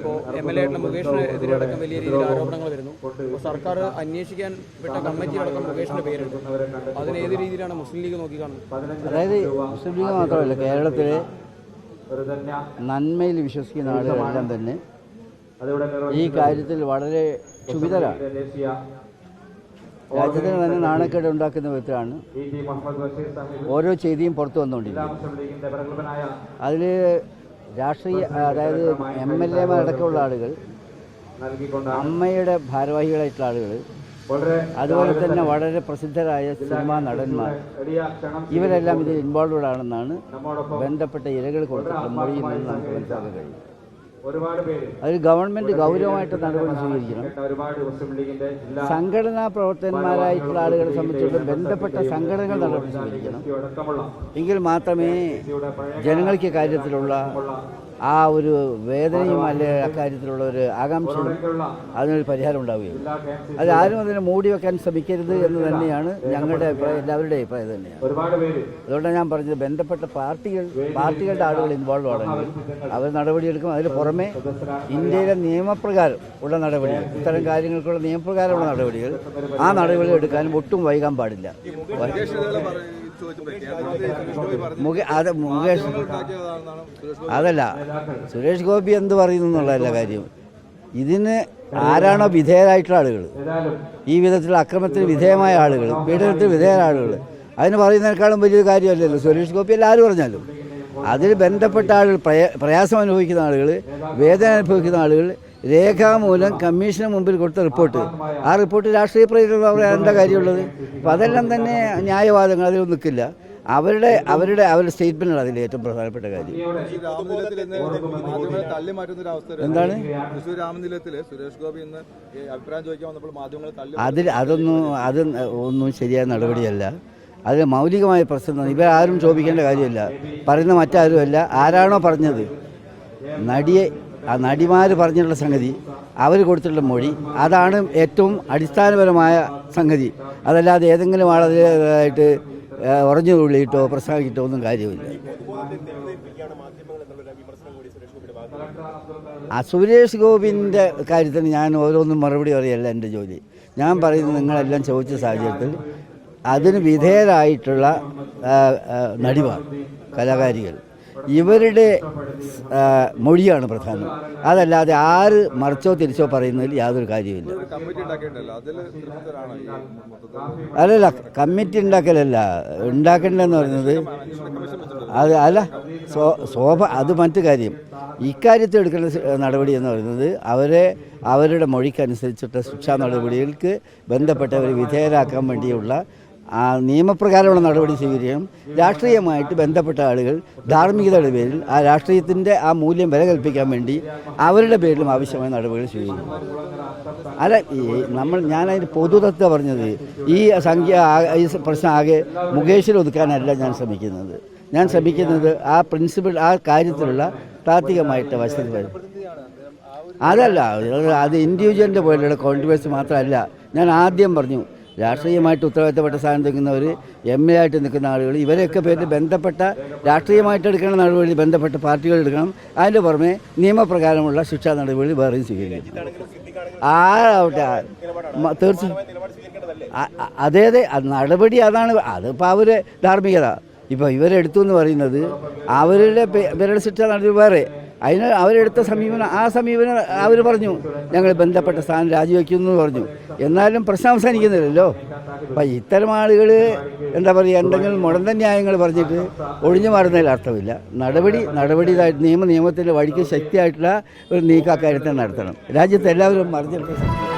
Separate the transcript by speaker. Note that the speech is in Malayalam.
Speaker 1: ഇപ്പോൾ എം എൽ എ ആയിട്ടുള്ള മുകേഷിനെതിരെ അടക്കം വലിയ രീതിയിൽ ആരോപണങ്ങൾ വരുന്നു. അപ്പോൾ സർക്കാർ അന്വേഷിക്കാൻ വിട്ട കമ്മിറ്റി അടക്കം മുകേഷിന്റെ പേരുണ്ട് അതിന് ഏത് രീതിയിലാണ് മുസ്ലിം ലീഗ് നോക്കി കാണുന്നത്
Speaker 2: അതായത് മുസ്ലിം ലീഗ് മാത്രമല്ല കേരളത്തിലെ നന്മയിൽ വിശ്വസിക്കുന്ന ആളുകളെല്ലാം തന്നെ ഈ കാര്യത്തിൽ വളരെ ക്ഷുഭിതരാണ് രാജ്യത്തിന് തന്നെ നാണക്കേട് ഉണ്ടാക്കുന്ന വിധത്തിലാണ് ഓരോ ചെയ്തിയും പുറത്തു വന്നുകൊണ്ടിരിക്കുന്നത്. അതിൽ രാഷ്ട്രീയ അതായത് എം എൽ എമാരടക്കമുള്ള ആളുകൾ അമ്മയുടെ ഭാരവാഹികളായിട്ടുള്ള ആളുകൾ അതുപോലെ തന്നെ വളരെ പ്രസിദ്ധരായ സിനിമാ നടന്മാർ. ഇവരെല്ലാം ഇതിൽ ഇൻവോൾവഡ് ആണെന്നാണ് ബന്ധപ്പെട്ട ഇരകൾ കൊടുത്തിട്ടുള്ള മൊഴിയിൽ നിന്ന് നമുക്ക് മനസ്സിലാക്കാൻ കഴിയും. അതിൽ ഗവൺമെന്റ് ഗൗരവമായിട്ട് നടപടി സ്വീകരിക്കണം. സംഘടനാ പ്രവർത്തകന്മാരായിട്ടുള്ള ആളുകളെ സംബന്ധിച്ചിടത്തോളം ബന്ധപ്പെട്ട സംഘടനകൾ നടപടി സ്വീകരിക്കണം. എങ്കിൽ മാത്രമേ ജനങ്ങൾക്ക് കാര്യത്തിലുള്ള ആ ഒരു വേദനയും അല്ലെ അക്കാര്യത്തിലുള്ള ഒരു ആകാംക്ഷയും അതിനൊരു പരിഹാരം ഉണ്ടാവുകയും അത് ആരും അതിനെ മൂടി വെക്കാൻ ശ്രമിക്കരുത് എന്ന് തന്നെയാണ് ഞങ്ങളുടെ അഭിപ്രായം. എല്ലാവരുടെയും അഭിപ്രായം തന്നെയാണ്.
Speaker 3: ഒരുപാട് പേര്
Speaker 2: അതുകൊണ്ടാണ് ഞാൻ പറഞ്ഞത് ബന്ധപ്പെട്ട പാർട്ടികൾ പാർട്ടികളുടെ ആളുകൾ ഇൻവോൾവ് ആണെങ്കിൽ അവർ നടപടിയെടുക്കും. അതിന് പുറമെ ഇന്ത്യയിലെ നിയമപ്രകാരം ഉള്ള നടപടികൾ ഇത്തരം കാര്യങ്ങൾക്കുള്ള നിയമപ്രകാരമുള്ള നടപടികൾ ആ നടപടികൾ എടുക്കാനും ഒട്ടും വൈകാൻ പാടില്ല. മുകേഷ് അതല്ല സുരേഷ് ഗോപി എന്ത് പറയുന്നു എന്നുള്ളതല്ല കാര്യം. ഇതിന് ആരാണോ വിധേയരായിട്ടുള്ള ആളുകൾ ഈ വിധത്തിലുള്ള അക്രമത്തിന് വിധേയമായ ആളുകൾ പീഡനത്തിന് വിധേയരായ ആളുകൾ അതിന് പറയുന്നതിനേക്കാളും വലിയൊരു കാര്യമല്ലല്ലോ. സുരേഷ് ഗോപി അല്ല ആര് പറഞ്ഞാലും അതിൽ ബന്ധപ്പെട്ട ആളുകൾ പ്രയാസം അനുഭവിക്കുന്ന ആളുകൾ വേദന അനുഭവിക്കുന്ന ആളുകൾ രേഖാമൂലം കമ്മീഷന് മുമ്പിൽ കൊടുത്ത റിപ്പോർട്ട് ആ റിപ്പോർട്ട് രാഷ്ട്രീയ പ്രേരിതം പറയാൻ എന്താ കാര്യമുള്ളത്? അപ്പോൾ അതെല്ലാം തന്നെ ന്യായവാദങ്ങൾ അതിലൊന്നും നിൽക്കില്ല. അവരുടെ അവരുടെ അവരുടെ സ്റ്റേറ്റ്മെന്റാണ് അതിൽ ഏറ്റവും പ്രധാനപ്പെട്ട കാര്യം. എന്താണ്? അതിൽ അതൊന്നും അത് ഒന്നും ശരിയായ നടപടിയല്ല. അതിൽ മൗലികമായ പ്രശ്നം ആരും ചോദിക്കേണ്ട കാര്യമില്ല. പറയുന്ന മറ്റാരുമല്ല. ആരാണോ പറഞ്ഞത്? നടിയെ ആ നടിമാർ പറഞ്ഞിട്ടുള്ള സംഗതി അവർ കൊടുത്തിട്ടുള്ള മൊഴി അതാണ് ഏറ്റവും അടിസ്ഥാനപരമായ സംഗതി. അതല്ലാതെ ഏതെങ്കിലും ആളതിലായിട്ട് ഉറഞ്ഞു തുള്ളിയിട്ടോ പ്രസംഗിക്കിട്ടോ ഒന്നും കാര്യമില്ല ആ സുരേഷ് ഗോപിന്റെ കാര്യത്തിന് ഞാൻ ഓരോന്നും മറുപടി പറയല്ല എന്റെ ജോലി. ഞാൻ പറയുന്നത് നിങ്ങളെല്ലാം ചോദിച്ച സാഹചര്യത്തിൽ അതിന് വിധേയരായിട്ടുള്ള നടിമാർ കലാകാരികൾ. ഇവരുടെ മൊഴിയാണ് പ്രധാനം. അതല്ലാതെ ആര് മറിച്ചോ തിരിച്ചോ പറയുന്നതിൽ യാതൊരു കാര്യമില്ല അല്ലല്ല കമ്മിറ്റി ഉണ്ടാക്കലല്ല. ഉണ്ടാക്കേണ്ടതെന്ന് പറയുന്നത് അത് അല്ല ശോഭ അത് മറ്റു കാര്യം. ഇക്കാര്യത്തിൽ എടുക്കേണ്ട നടപടി എന്ന് പറയുന്നത് അവരെ അവരുടെ മൊഴിക്കനുസരിച്ചിട്ട് ശിക്ഷാ നടപടികൾക്ക് ബന്ധപ്പെട്ടവരെ വിധേയരാക്കാൻ വേണ്ടിയുള്ള ആ നിയമപ്രകാരമുള്ള നടപടി സ്വീകരിക്കണം രാഷ്ട്രീയമായിട്ട് ബന്ധപ്പെട്ട ആളുകൾ ധാർമ്മികതയുടെ പേരിൽ ആ രാഷ്ട്രീയത്തിന്റെ ആ മൂല്യം വില കൽപ്പിക്കാൻ വേണ്ടി അവരുടെ പേരിലും ആവശ്യമായ നടപടികൾ സ്വീകരിക്കണം അല്ല നമ്മൾ ഞാനതിന് പൊതുതത്വ പറഞ്ഞത് ഈ സംഖ്യ ഈ പ്രശ്നം ആകെ മുകേഷിൽ ഒതുക്കാനല്ല ഞാൻ ശ്രമിക്കുന്നത്. ഞാൻ ശ്രമിക്കുന്നത് ആ പ്രിൻസിപ്പിൾ ആ കാര്യത്തിലുള്ള താത്വികമായിട്ട് വശത്തിൽ വരും അതല്ല അത് ഇൻഡിവിജ്വലിന്റെ പോലെയുള്ള കോൺട്രിബ്യൂസ് മാത്രമല്ല. ഞാൻ ആദ്യം പറഞ്ഞു രാഷ്ട്രീയമായിട്ട് ഉത്തരവാദിത്തപ്പെട്ട സ്ഥാനം നിൽക്കുന്നവർ എം എ ആയിട്ട് നിൽക്കുന്ന ആളുകൾ ഇവരെയൊക്കെ പേരിൽ ബന്ധപ്പെട്ട രാഷ്ട്രീയമായിട്ട് എടുക്കുന്ന നടപടി ബന്ധപ്പെട്ട പാർട്ടികൾ എടുക്കണം. അതിന്റെ പുറമെ നിയമപ്രകാരമുള്ള ശിക്ഷാ നടപടി വേറെയും സ്വീകരിക്കണം ആരാവട്ടെ തീർച്ചയായും അതെ അതെ നടപടി അതാണ്. അതിപ്പോൾ അവർ ധാർമ്മികത. ഇപ്പോൾ ഇവരെടുത്തു എന്ന് പറയുന്നത് അവരുടെ ഇവരുടെ ശിക്ഷ നടപടി വേറെ. അതിന് അവരെടുത്ത സമീപനം ആ സമീപനം അവർ പറഞ്ഞു ഞങ്ങൾ ബന്ധപ്പെട്ട സ്ഥാനം രാജിവെക്കുന്നു പറഞ്ഞു. എന്നാലും പ്രശ്നം അവസാനിക്കുന്നില്ലല്ലോ. അപ്പം ഇത്തരം ആളുകൾ എന്താ പറയുക എന്തെങ്കിലും മുടന്ത ന്യായങ്ങൾ പറഞ്ഞിട്ട് ഒഴിഞ്ഞു മാറുന്നതിൽ അർത്ഥമില്ല. നടപടി നടപടി നിയമ നിയമത്തിന്റെ വഴിക്ക് ശക്തിയായിട്ടുള്ള ഒരു നീക്കാക്കാര്യത്തെ നടത്തണം. രാജ്യത്ത് എല്ലാവരും മറിഞ്ഞെടുത്ത